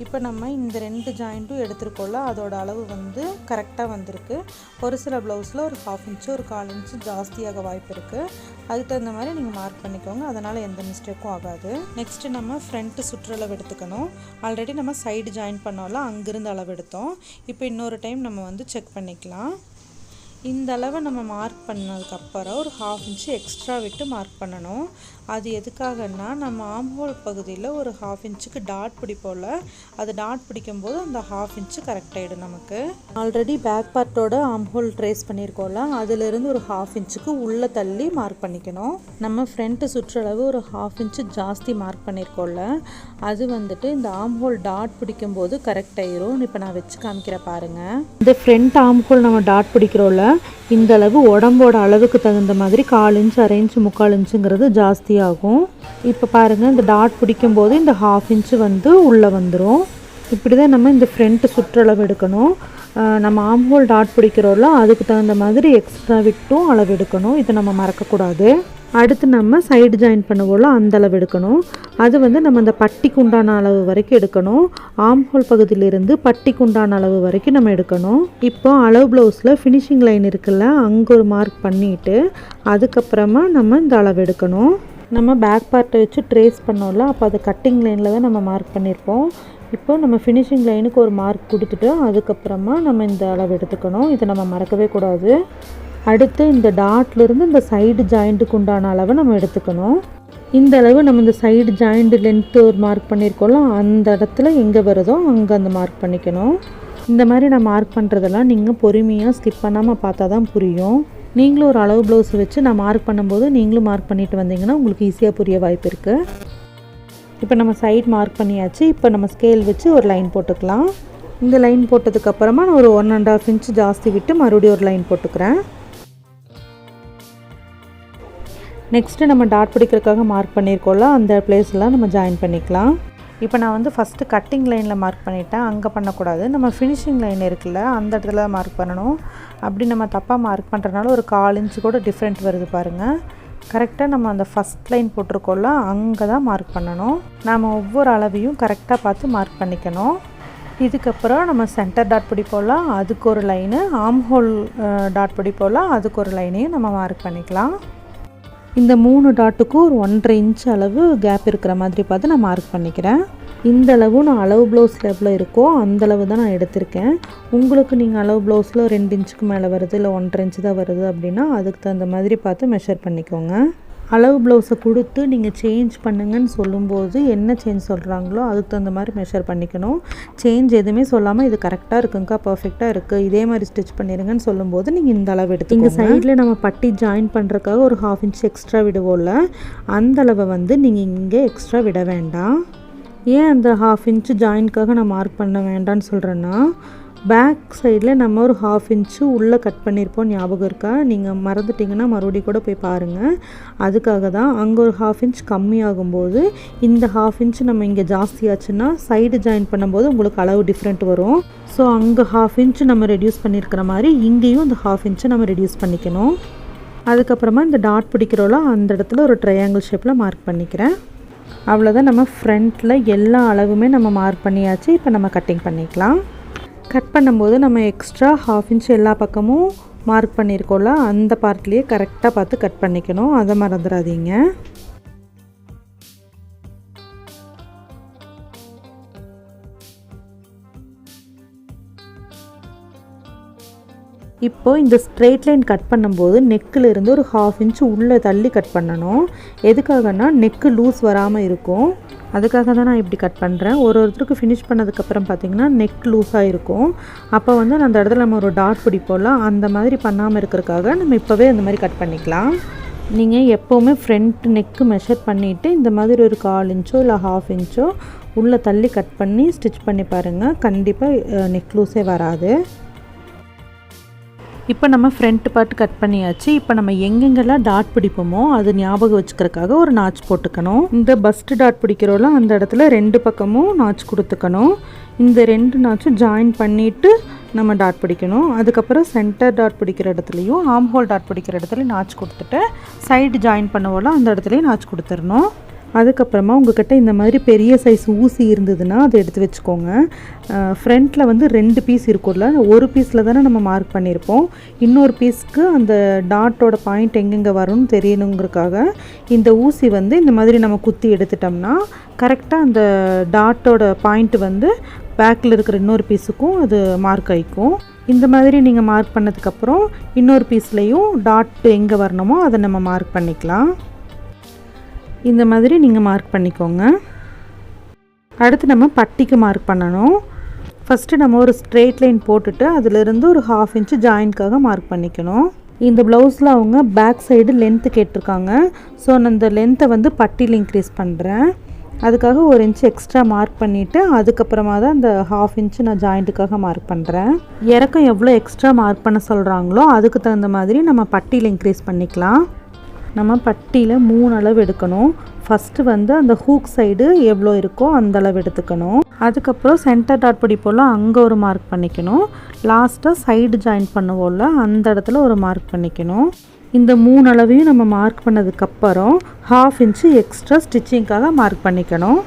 இப்போ நம்ம இந்த ரெண்டு ஜாயிண்ட்டும் எடுத்துருக்கோம்ல அதோட அளவு வந்து கரெக்டாக வந்திருக்கு. ஒரு சில ப்ளவுஸில் ஒரு ஹாஃப் இன்ச்சு ஒரு கால் இன்ச்சு ஜாஸ்தியாக வாய்ப்பு இருக்குது அதுக்கு தகுந்த மாதிரி நீங்கள் மார்க் பண்ணிக்கோங்க அதனால் எந்த மிஸ்டேக்கும் ஆகாது. நெக்ஸ்ட்டு நம்ம ஃப்ரண்ட்டு சுற்றளவு எடுத்துக்கணும். ஆல்ரெடி நம்ம சைடு ஜாயின் பண்ணோம்ல அங்கேருந்து அளவு எடுத்தோம். இப்போ இன்னொரு டைம் நம்ம வந்து செக் பண்ணிக்கலாம். இந்த அளவை நம்ம மார்க் பண்ணதுக்கப்புறம் ஒரு ஹாஃப் இன்ச்சு எக்ஸ்ட்ரா விட்டு மார்க் பண்ணணும். அது எதுக்காகன்னா நம்ம ஆம்ஹோல் பகுதியில் ஒரு ஹாஃப் இன்ச்சுக்கு டாட் பிடிப்போம்ல அது டாட் பிடிக்கும்போது அந்த ஹாஃப் இன்ச்சு கரெக்டாகிடும் நமக்கு. ஆல்ரெடி பேக் பார்ட்டோட ஆம்ஹோல் ட்ரேஸ் பண்ணியிருக்கோம்ல அதுலேருந்து ஒரு ஹாஃப் இன்ச்சுக்கு உள்ளே தள்ளி மார்க் பண்ணிக்கணும். நம்ம ஃப்ரண்ட்டு சுற்றளவு ஒரு ஹாஃப் இன்ச்சு ஜாஸ்தி மார்க் பண்ணியிருக்கோம்ல அது வந்துட்டு இந்த ஆம்ஹோல் டாட் பிடிக்கும்போது கரெக்ட் ஆயிரும். இப்போ நான் வச்சு காமிக்கிற பாருங்கள் இந்த ஃப்ரண்ட் ஆம்ஹோல் நம்ம டாட் பிடிக்கிறோம்ல இந்த அளவு உடம்போட அளவுக்கு தகுந்த மாதிரி கால் இன்ச் அரை இன்ச் முக்கால் இன்ச்சுங்கிறது ஜாஸ்தி ஆகும். இப்போ பாருங்கள் இந்த டாட் பிடிக்கும் போது இந்த ஹாஃப் இன்ச்சு வந்து உள்ளே வந்துடும் இப்படி தான் நம்ம இந்த ஃப்ரண்ட்டு சுற்றளவு எடுக்கணும். நம்ம ஆம்ஹோல் டாட் பிடிக்கிறோம்ல அதுக்கு தகுந்த மாதிரி எக்ஸ்ட்ரா விட்டும் அளவு எடுக்கணும். இதை நம்ம மறக்கக்கூடாது. அடுத்து நம்ம சைடு ஜாயின் பண்ணுவோம்ல அந்த அளவு எடுக்கணும். அது வந்து நம்ம அந்த பட்டிக்கு உண்டான அளவு வரைக்கும் எடுக்கணும். ஆம்ஹோல் பகுதியிலிருந்து பட்டிக்கு உண்டான அளவு வரைக்கும் நம்ம எடுக்கணும். இப்போ அளவு ப்ளவுஸில் ஃபினிஷிங் லைன் இருக்குல்ல அங்கே ஒரு மார்க் பண்ணிவிட்டு அதுக்கப்புறமா நம்ம இந்த அளவு எடுக்கணும். நம்ம பேக் பார்ட்டை வச்சு ட்ரேஸ் பண்ணோம்ல அப்போ அது கட்டிங் லைனில் தான் நம்ம மார்க் பண்ணியிருப்போம் இப்போ நம்ம ஃபினிஷிங் லைனுக்கு ஒரு மார்க் கொடுத்துட்டு அதுக்கப்புறமா நம்ம இந்த அளவு எடுத்துக்கணும். இதை நம்ம மறக்கவே கூடாது. அடுத்து இந்த டாட்லேருந்து இந்த சைடு ஜாயிண்ட்டுக்கு உண்டான அளவை நம்ம எடுத்துக்கணும். இந்த அளவு நம்ம இந்த சைடு ஜாயிண்ட் லென்த்து ஒரு மார்க் பண்ணியிருக்கோம்ல அந்த இடத்துல எங்கே வருதோ அங்கே அந்த மார்க் பண்ணிக்கணும். இந்த மாதிரி நான் மார்க் பண்ணுறதெல்லாம் நீங்கள் பொறுமையாக ஸ்கிப் பண்ணாமல் பார்த்தா தான் புரியும். நீங்களும் ஒரு அளவு ப்ளவுஸ் வச்சு நான் மார்க் பண்ணும்போது நீங்களும் மார்க் பண்ணிட்டு வந்தீங்கன்னா உங்களுக்கு ஈஸியாக புரிய வாய்ப்பு இருக்குது இப்போ நம்ம சைட் மார்க் பண்ணியாச்சு. இப்போ நம்ம ஸ்கேல் வச்சு ஒரு லைன் போட்டுக்கலாம். இந்த லைன் போட்டதுக்கப்புறமா நான் ஒரு ஒன் அண்ட் ஆஃப் இன்ச் ஜாஸ்தி விட்டு மறுபடியும் ஒரு லைன் போட்டுக்கிறேன். நெக்ஸ்ட்டு நம்ம டாட் பிடிக்கிறதுக்காக மார்க் பண்ணியிருக்கோம்ல அந்த பிளேஸ்லாம் நம்ம ஜாயின் பண்ணிக்கலாம். இப்போ நான் வந்து ஃபஸ்ட்டு கட்டிங் லைனில் மார்க் பண்ணிட்டேன். அங்கே பண்ணக்கூடாது. நம்ம ஃபினிஷிங் லைன் இருக்குல்ல அந்த இடத்துல மார்க் பண்ணணும். அப்படி நம்ம தப்பாக மார்க் பண்ணுறதுனால ஒரு கால் இன்ச்சு கூட டிஃப்ரெண்ட் வருது பாருங்கள் கரெக்டாக நம்ம அந்த ஃபஸ்ட் லைன் போட்டிருக்கோம்ல அங்கே தான் மார்க் பண்ணணும். நாம் ஒவ்வொரு அளவையும் கரெக்டாக பார்த்து மார்க் பண்ணிக்கணும். இதுக்கப்புறம் நம்ம சென்டர் டாட் பிடிப்போலாம் அதுக்கு ஒரு லைனு ஆம் ஹோல் டாட் பிடிப்போலாம் அதுக்கு ஒரு லைனையும் நம்ம மார்க் பண்ணிக்கலாம். இந்த மூணு டாட்டுக்கும் ஒரு ஒன்றரை இன்ச் அளவு கேப் இருக்கிற மாதிரி பார்த்து நான் மார்க் பண்ணிக்கிறேன். இந்த அளவு நான் அளவு ப்ளவுஸில் எவ்வளோ இருக்கோ அந்த அளவு தான் நான் எடுத்திருக்கேன். உங்களுக்கு நீங்கள் அளவு ப்ளவுஸில் ரெண்டு இன்ச்சுக்கு மேலே வருது இல்லை ஒன்றரை இன்ச்சு தான் வருது அப்படின்னா அதுக்கு தகுந்த மாதிரி பார்த்து மெஷர் பண்ணிக்கோங்க. அளவு ப்ளவுஸை கொடுத்து நீங்கள் சேஞ்ச் பண்ணுங்கன்னு சொல்லும்போது என்ன சேஞ்ச் சொல்கிறாங்களோ அதுக்கு தகுந்த மாதிரி மெஷர் பண்ணிக்கணும். சேஞ்ச் எதுவுமே சொல்லாமல் இது கரெக்டாக இருக்குங்க்கா பர்ஃபெக்டாக இருக்குது இதே மாதிரி ஸ்டிச் பண்ணிடுங்கன்னு சொல்லும்போது நீங்கள் இந்த அளவு எடுத்து இங்கே சைடில் நம்ம பட்டி ஜாயின் பண்ணுறதுக்காக ஒரு ஹாஃப் இன்ச் எக்ஸ்ட்ரா விடுவோம்ல அந்த அளவை வந்து நீங்கள் இங்கே எக்ஸ்ட்ரா விட வேண்டாம். ஏன் அந்த ஹாஃப் இன்ச்சு ஜாயின்க்காக நான் மார்க் பண்ண வேண்டாம்னு சொல்கிறேன்னா பேக் சைடில் நம்ம ஒரு ஹாஃப் இன்ச்சு உள்ளே கட் பண்ணியிருப்போம் ஞாபகம் இருக்கா? நீங்கள் மறந்துட்டிங்கன்னா மறுபடியும் கூட போய் பாருங்கள் அதுக்காக தான் அங்கே ஒரு ஹாஃப் இன்ச் கம்மியாகும்போது இந்த ஹாஃப் இன்ச் நம்ம இங்கே ஜாஸ்தியாச்சுன்னா சைடு ஜாயின் பண்ணும்போது உங்களுக்கு அளவு டிஃப்ரெண்ட் வரும். ஸோ அங்கே ஹாஃப் இன்ச் நம்ம ரெடியூஸ் பண்ணியிருக்கிற மாதிரி இங்கேயும் இந்த ஹாஃப் இன்ச்சை நம்ம ரெடியூஸ் பண்ணிக்கணும். அதுக்கப்புறமா இந்த டாட் பிடிக்கிறோல அந்த இடத்துல ஒரு ட்ரையாங்கிள் ஷேப்பில் மார்க் பண்ணிக்கிறேன். அவ்வளோதான் நம்ம ஃப்ரண்ட்டில் எல்லா அளவுமே நம்ம மார்க் பண்ணியாச்சு. இப்போ நம்ம கட்டிங் பண்ணிக்கலாம். கட் பண்ணும்போது நம்ம எக்ஸ்ட்ரா ஹாஃப் இன்ச் எல்லா பக்கமும் மார்க் பண்ணியிருக்கோம்ல அந்த பார்ட்லேயே கரெக்டாக பார்த்து கட் பண்ணிக்கணும். அதை மறந்துடாதீங்க இப்போ இந்த ஸ்ட்ரெயிட் லைன் கட் பண்ணும்போது நெக்கில் இருந்து ஒரு ஹாஃப் இன்ச் உள்ளே தள்ளி கட் பண்ணணும். எதுக்காகனா நெக்கு லூஸ் வராமல் இருக்கும். அதுக்காக தான் நான் இப்படி கட் பண்ணுறேன் ஒரு ஒருத்தருக்கு ஃபினிஷ் பண்ணதுக்கப்புறம் பார்த்தீங்கன்னா நெக் லூஸாக இருக்கும். அப்போ வந்து அந்த இடத்துல நம்ம ஒரு டாட் பிடிப்போம்ல அந்த மாதிரி பண்ணாமல் இருக்கிறதுக்காக நம்ம இப்போவே அந்த மாதிரி கட் பண்ணிக்கலாம். நீங்கள் எப்போவுமே ஃப்ரண்ட் நெக்கு மெஷர் பண்ணிவிட்டு இந்த மாதிரி ஒரு கால் இன்ச்சோ இல்லை ஹாஃப் இன்ச்சோ உள்ளே தள்ளி கட் பண்ணி ஸ்டிச் பண்ணி பாருங்கள் கண்டிப்பாக நெக் லூஸே வராது. இப்போ நம்ம ஃப்ரண்ட் பார்ட் கட் பண்ணியாச்சு. இப்போ நம்ம எங்கெங்கெல்லாம் டாட் பிடிப்போமோ அது ஞாபகம் வச்சுக்கிறதுக்காக ஒரு நாச் போட்டுக்கணும். இந்த பஸ்ட் டாட் பிடிக்கிறோம்ல அந்த இடத்துல ரெண்டு பக்கமும் நாச் கொடுத்துக்கணும். இந்த ரெண்டு நாச்சும் ஜாயின் பண்ணிவிட்டு நம்ம டாட் பிடிக்கணும். அதுக்கப்புறம் சென்டர் டாட் பிடிக்கிற இடத்துலையும் ஆம் ஹோல் டாட் பிடிக்கிற இடத்துலையும் நாச் கொடுத்துட்டு சைடு ஜாயின் பண்ணுவோம்ல அந்த இடத்துலையும் நாச் கொடுத்துடணும். அதுக்கப்புறமா உங்கள்கிட்ட இந்த மாதிரி பெரிய சைஸ் ஊசி இருந்ததுன்னா அதை எடுத்து வச்சுக்கோங்க. ஃப்ரண்ட்டில் வந்து ரெண்டு பீஸ் இருக்கும்ல ஒரு பீஸில் தானே நம்ம மார்க் பண்ணியிருப்போம் இன்னொரு பீஸ்க்கு அந்த டாட்டோட பாயிண்ட் எங்கெங்கே வரும்னு தெரியணுங்கிறதுக்காக இந்த ஊசி வந்து இந்த மாதிரி நம்ம குத்தி எடுத்துட்டோம்னா கரெக்டாக அந்த டாட்டோட பாயிண்ட் வந்து பேக்கில் இருக்கிற இன்னொரு பீஸுக்கும் அது மார்க் ஆகிக்கும் இந்த மாதிரி நீங்கள் மார்க் பண்ணதுக்கப்புறம் இன்னொரு பீஸ்லேயும் டாட் எங்கே வரணுமோ அதை நம்ம மார்க் பண்ணிக்கலாம். இந்த மாதிரி நீங்கள் மார்க் பண்ணிக்கோங்க. அடுத்து நம்ம பட்டிக்கு மார்க் பண்ணணும். ஃபஸ்ட்டு நம்ம ஒரு ஸ்ட்ரெயிட் லைன் போட்டுட்டு அதிலிருந்து ஒரு ஹாஃப் இன்ச்சு ஜாயின்க்காக மார்க் பண்ணிக்கணும். இந்த ப்ளவுஸில் அவங்க பேக் சைடு லென்த்து கேட்டிருக்காங்க. ஸோ நான் இந்த லென்த்தை வந்து பட்டியில் இன்க்ரீஸ் பண்ணுறேன் அதுக்காக ஒரு இன்ச் எக்ஸ்ட்ரா மார்க் பண்ணிவிட்டு அதுக்கப்புறமா தான் அந்த ஹாஃப் இன்ச்சு நான் ஜாயிண்ட்டுக்காக மார்க் பண்ணுறேன் இறக்கம் எவ்வளோ எக்ஸ்ட்ரா மார்க் பண்ண சொல்கிறாங்களோ அதுக்கு தகுந்த மாதிரி நம்ம பட்டியில் இன்க்ரீஸ் பண்ணிக்கலாம். நம்ம பட்டியில் மூணு அளவு எடுக்கணும். ஃபஸ்ட்டு வந்து அந்த ஹூக் சைடு எவ்வளோ இருக்கோ அந்த அளவு எடுத்துக்கணும். அதுக்கப்புறம் சென்டர் டாட் பிடிப்போல் அங்கே ஒரு மார்க் பண்ணிக்கணும். லாஸ்ட்டாக சைடு ஜாயின் பண்ணுவோம்ல அந்த இடத்துல ஒரு மார்க் பண்ணிக்கணும். இந்த மூணு அளவையும் நம்ம மார்க் பண்ணதுக்கப்புறம் ஹாஃப் இன்ச்சு எக்ஸ்ட்ரா ஸ்டிச்சிங்க்காக மார்க் பண்ணிக்கணும்.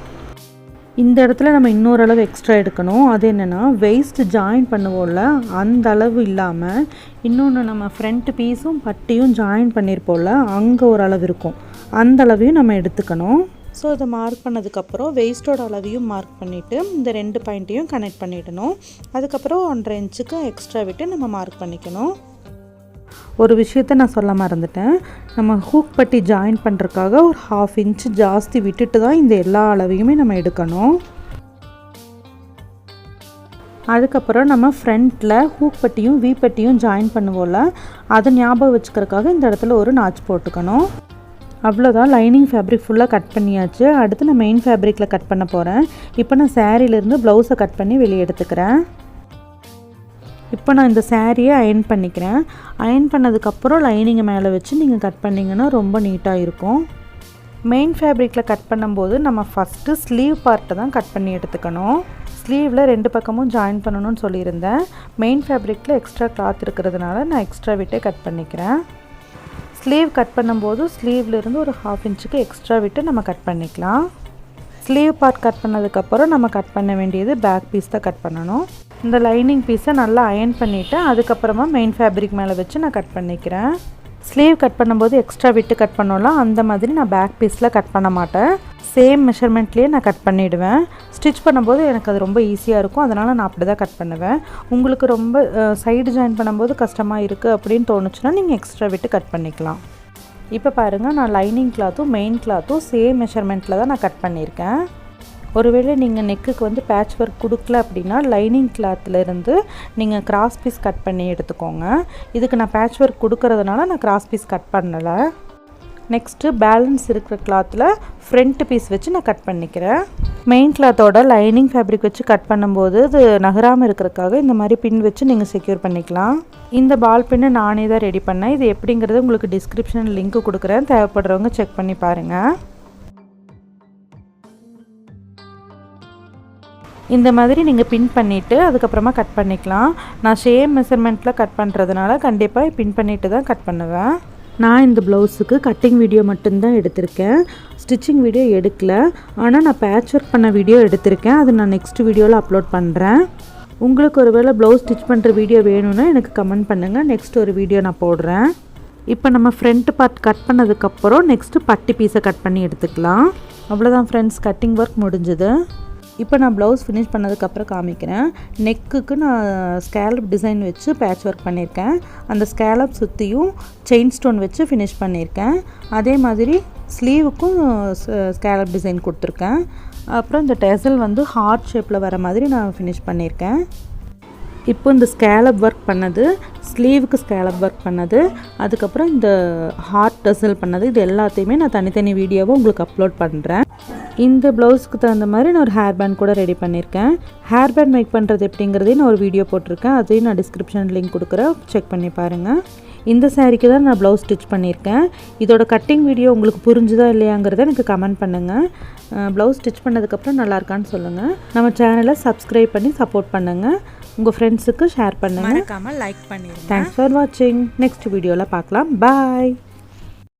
இந்த இடத்துல நம்ம இன்னொரு அளவு எக்ஸ்ட்ரா எடுக்கணும். அது என்னென்னா வெயிஸ்ட் ஜாயின் பண்ணுவோம்ல அந்த அளவு இல்லாமல் இன்னொன்று நம்ம ஃப்ரண்ட் பீஸும் பட்டியும் ஜாயின் பண்ணியிருப்போம்ல அங்கே ஒரு அளவு இருக்கும். அந்த அளவையும் நம்ம எடுத்துக்கணும். ஸோ இதை மார்க் பண்ணதுக்கப்புறம் வெயிஸ்டோட அளவையும் மார்க் பண்ணிவிட்டு இந்த ரெண்டு பாயிண்ட்டையும் கனெக்ட் பண்ணிடணும். அதுக்கப்புறம் ஒன்றரை இன்ச்சுக்கு எக்ஸ்ட்ரா விட்டு நம்ம மார்க் பண்ணிக்கணும். ஒரு விஷயத்த நான் சொல்ல மறந்துட்டேன். நம்ம ஹூக் பட்டி ஜாயின் பண்ணுறதுக்காக ஒரு ஹாஃப் இன்ச் ஜாஸ்தி விட்டுட்டு தான் இந்த எல்லா அளவையுமே நம்ம எடுக்கணும். அதுக்கப்புறம் நம்ம ஃப்ரண்ட்டில் ஹூக் பட்டியும் வி பட்டியும் ஜாயின் பண்ணுவோம்ல அதை ஞாபகம் வச்சுக்கிறதுக்காக இந்த இடத்துல ஒரு நாச் போட்டுக்கணும். அவ்வளோதான் லைனிங் ஃபேப்ரிக் ஃபுல்லாக கட் பண்ணியாச்சு. அடுத்து நான் மெயின் ஃபேப்ரிக்கில் கட் பண்ண போகிறேன் இப்போ நான் சேரீலேருந்து ப்ளவுஸை கட் பண்ணி வெளியே எடுத்துக்கிறேன். இப்போ நான் இந்த சேரீயை அயன் பண்ணிக்கிறேன். அயன் பண்ணதுக்கப்புறம் லைனிங்கை மேலே வச்சு நீங்கள் கட் பண்ணிங்கன்னா ரொம்ப நீட்டாக இருக்கும். மெயின் ஃபேப்ரிக்கில் கட் பண்ணும்போது நம்ம ஃபஸ்ட்டு ஸ்லீவ் பார்ட்டை தான் கட் பண்ணி எடுத்துக்கணும். ஸ்லீவில் ரெண்டு பக்கமும் ஜாயின் பண்ணணும்னு சொல்லியிருந்தேன். மெயின் ஃபேப்ரிக்கில் எக்ஸ்ட்ரா கிளாத் இருக்கிறதுனால நான் எக்ஸ்ட்ரா விட்டே கட் பண்ணிக்கிறேன். ஸ்லீவ் கட் பண்ணும்போது ஸ்லீவ்லேருந்து ஒரு ஹாஃப் இன்ச்சுக்கு எக்ஸ்ட்ரா விட்டு நம்ம கட் பண்ணிக்கலாம். ஸ்லீவ் பார்ட் கட் பண்ணதுக்கப்புறம் நம்ம கட் பண்ண வேண்டியது பேக் பீஸ் தான் கட் பண்ணணும். இந்த லைனிங் பீஸை நல்லா அயன் பண்ணிவிட்டு அதுக்கப்புறமா மெயின் ஃபேப்ரிக் மேலே வச்சு நான் கட் பண்ணிக்கிறேன். ஸ்லீவ் கட் பண்ணும்போது எக்ஸ்ட்ரா விட்டு கட் பண்ணலாம் அந்த மாதிரி நான் பேக் பீஸில் கட் பண்ண மாட்டேன். சேம் மெஷர்மெண்ட்லேயே நான் கட் பண்ணிவிடுவேன் ஸ்டிச் பண்ணும்போது எனக்கு அது ரொம்ப ஈஸியாக இருக்கும் அதனால் நான் அப்படி தான் கட் பண்ணுவேன். உங்களுக்கு ரொம்ப சைடு ஜாயின் பண்ணும்போது கஷ்டமாக இருக்குது அப்படின்னு தோணுச்சுன்னா நீங்கள் எக்ஸ்ட்ரா விட்டு கட் பண்ணிக்கலாம். இப்போ பாருங்கள் நான் லைனிங் கிளாத்தும் மெயின் கிளாத்தும் சேம் மெஷர்மெண்ட்டில் தான் நான் கட் பண்ணியிருக்கேன். ஒருவேளை நீங்கள் நெக்குக்கு வந்து பேட்ச் ஒர்க் கொடுக்கல அப்படின்னா லைனிங் கிளாத்லேருந்து நீங்கள் கிராஸ் பீஸ் கட் பண்ணி எடுத்துக்கோங்க. இதுக்கு நான் பேட்ச் ஒர்க் கொடுக்கறதுனால நான் கிராஸ் பீஸ் கட் பண்ணலை. நெக்ஸ்ட்டு பேலன்ஸ் இருக்கிற கிளாத்தில் ஃப்ரண்ட் பீஸ் வச்சு நான் கட் பண்ணிக்கிறேன். மெயின் கிளாத்தோட லைனிங் ஃபேப்ரிக் வச்சு கட் பண்ணும்போது இது நகராமல் இருக்கிறதுக்காக இந்த மாதிரி பின் வச்சு நீங்கள் செக்யூர் பண்ணிக்கலாம். இந்த பால் பின்னு நானே தான் ரெடி பண்ணேன். இது எப்படிங்கிறது உங்களுக்கு டிஸ்கிரிப்ஷனில் லிங்க் கொடுக்குறேன். தேவைப்படுறவங்க செக் பண்ணி பாருங்கள் இந்த மாதிரி நீங்கள் பின் பண்ணிவிட்டு அதுக்கப்புறமா கட் பண்ணிக்கலாம். நான் சேம் மெஷர்மெண்ட்டில் கட் பண்ணுறதுனால கண்டிப்பாக பின் பண்ணிவிட்டு தான் கட் பண்ணுவேன். நான் இந்த ப்ளவுஸுக்கு கட்டிங் வீடியோ மட்டும்தான் எடுத்திருக்கேன். ஸ்டிச்சிங் வீடியோ எடுக்கல. ஆனால் நான் பேட்ச் ஒர்க் பண்ண வீடியோ எடுத்திருக்கேன். அது நான் நெக்ஸ்ட் வீடியோவில் அப்லோட் பண்ணுறேன் உங்களுக்கு ஒரு வேளை ப்ளவுஸ் ஸ்டிச் பண்ணுற வீடியோ வேணும்னா எனக்கு கமெண்ட் பண்ணுங்கள் நெக்ஸ்ட் ஒரு வீடியோ நான் போடுறேன். இப்போ நம்ம ஃப்ரண்ட் பார்ட் கட் பண்ணதுக்கப்புறம் நெக்ஸ்ட்டு பட்டி பீஸை கட் பண்ணி எடுத்துக்கலாம். அவ்வளோதான் ஃப்ரெண்ட்ஸ் கட்டிங் ஒர்க் முடிஞ்சுது. இப்போ நான் ப்ளவுஸ் ஃபினிஷ் பண்ணதுக்கப்புறம் காமிக்கிறேன். நெக்குக்கு நான் ஸ்கேலப் டிசைன் வச்சு பேட்ச் ஒர்க் பண்ணியிருக்கேன். அந்த ஸ்கேலப் சுற்றியும் செயின் ஸ்டோன் வச்சு ஃபினிஷ் பண்ணியிருக்கேன். அதே மாதிரி ஸ்லீவுக்கும் ஸ்கேலப் டிசைன் கொடுத்துருக்கேன். அப்புறம் இந்த டெசல் வந்து ஹார்ட் ஷேப்பில் வர மாதிரி நான் ஃபினிஷ் பண்ணியிருக்கேன். இப்போ இந்த ஸ்கேலப் ஒர்க் பண்ணது ஸ்லீவுக்கு ஸ்கேலப் ஒர்க் பண்ணது அதுக்கப்புறம் இந்த ஹார்ட் டசல் பண்ணது இது எல்லாத்தையுமே நான் தனித்தனி வீடியோவை உங்களுக்கு அப்லோட் பண்ணுறேன் இந்த ப்ளவுஸ்க்கு தகுந்த மாதிரி நான் ஒரு ஹேர் பேண்ட் கூட ரெடி பண்ணியிருக்கேன். ஹேர் பேண்ட் மேக் பண்ணுறது எப்படிங்கிறதையும் நான் ஒரு வீடியோ போட்டிருக்கேன். அதையும் நான் டிஸ்கிரிப்ஷன் லிங்க் கொடுக்குறேன் செக் பண்ணி பாருங்கள் இந்த சாரீக்கு தான் நான் ப்ளவுஸ் ஸ்டிச் பண்ணியிருக்கேன். இதோட கட்டிங் வீடியோ உங்களுக்கு புரிஞ்சுதா இல்லையாங்கிறத எனக்கு கமெண்ட் பண்ணுங்கள் ப்ளவுஸ் ஸ்டிச் பண்ணதுக்கப்புறம் நல்லா இருக்கான்னு சொல்லுங்கள் நம்ம சேனலை சப்ஸ்கிரைப் பண்ணி சப்போர்ட் பண்ணுங்கள் உங்கள் ஃப்ரெண்ட்ஸுக்கு ஷேர் பண்ணுங்கள் மறக்காமல் லைக் பண்ணிடுங்க தேங்க்ஸ் ஃபார் வாட்சிங் நெக்ஸ்ட் வீடியோவில் பார்க்கலாம். பாய்